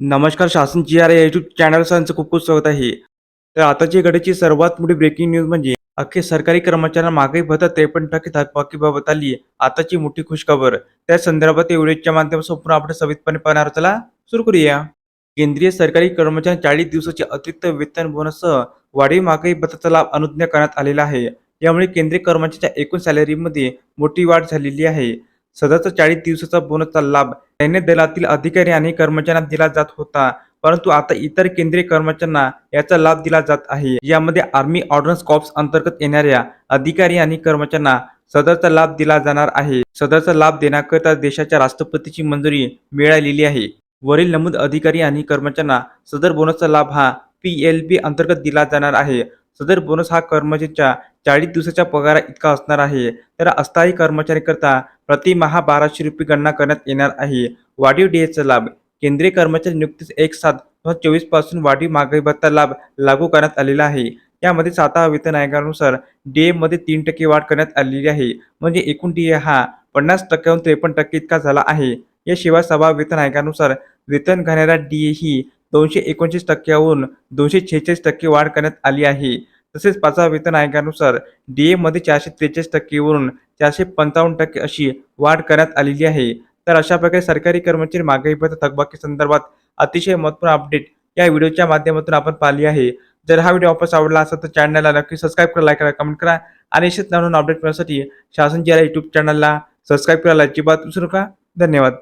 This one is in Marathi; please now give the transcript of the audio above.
नमस्कार शासन जी आर या युट्यूब चॅनलचं खूप खूप स्वागत आहे. तर आताची घडीची सर्वात मोठी ब्रेकिंग न्यूज म्हणजे अख्खे सरकारी कर्मचाऱ्यांना महागाई भत्ता त्रेपन्न टक्के थकबाकीबाबत आली. आताची मोठी खुशखबर. त्या संदर्भात एवढेच्या व्हिडिओच्या माध्यमातून संपूर्ण आपण सविस्तरपणे पाहणार चला सुरू करूया. केंद्रीय सरकारी कर्मचाऱ्यांना चाळीस दिवसाचे अतिरिक्त वेतन बोनससह वाढीव महागाई भत्ताचा लाभ अनुज्ञा करण्यात आलेला आहे. यामुळे केंद्रीय कर्मचाऱ्यांच्या एकूण सॅलरीमध्ये मोठी वाढ झालेली आहे. सदरचा चाळीस दिवसाचा बोनसचा लाभ सैन्य दलातील अधिकारी आणि कर्मचाऱ्यांना दिला जात होता. परंतु आता इतर केंद्रीय कर्मचाऱ्यांना याचा लाभ दिला जात आहे. यामध्ये आर्मी ऑर्डन्स कॉप्स अंतर्गत येणाऱ्या अधिकारी आणि कर्मचाऱ्यांना सदरचा लाभ दिला जाणार आहे. सदरचा लाभ देण्याकरिता देशाच्या राष्ट्रपतीची मंजुरी मिळालेली आहे. वरील नमूद अधिकारी आणि कर्मचाऱ्यांना सदर बोनसचा लाभ हा पी एल बी अंतर्गत दिला जाणार आहे. सदर बोनस हा कर्मचाऱ्याच्या चाळीस दिवसाच्या पगारा इतका असणार आहे. तर अस्थायी कर्मचारीकरता प्रतिमहा बाराशे रुपये गणना करण्यात येणार आहे. वाढीव डीएचा लाभ. केंद्रीय कर्मचारी नुकतीच एक सात दोन हजार चोवीसपासून वाढीव महागाई भत्ता लाभ लागू करण्यात आलेला आहे. यामध्ये सातवा वेतन आयोगानुसार डीए मध्ये तीन टक्के वाढ करण्यात आलेली आहे. म्हणजे एकूण डीए हा पन्नास टक्क्याहून त्रेपन्न टक्के इतका झाला आहे. याशिवाय सभा वेतन आयोगानुसार वेतन घेणाऱ्या डीए ही दोनशे एकोणतीस टक्क्याहून दोनशे छेचाळीस टक्के वाढ करण्यात आली आहे. तसेच पाचवा वेतन आयोगानुसार डी एमध्ये चारशे त्रेचाळीस टक्केवरून चारशे पंचावन्न टक्के अशी वाढ करण्यात आलेली आहे. तर अशा प्रकारे सरकारी कर्मचारी मागाई भत्ता थकबाकी संदर्भात अतिशय महत्त्वपूर्ण अपडेट या व्हिडिओच्या माध्यमातून आपण पाहिली आहे. जर हा व्हिडिओ वापस आवडला असेल तर चॅनलला नक्की सबस्क्राईब करा लाईक करा कमेंट करा आणि असेच नवीन अपडेट मिळण्यासाठी शासन जिल्हा युट्यूब चॅनलला सबस्क्राईब करायला अजिबात विसरू नका. धन्यवाद.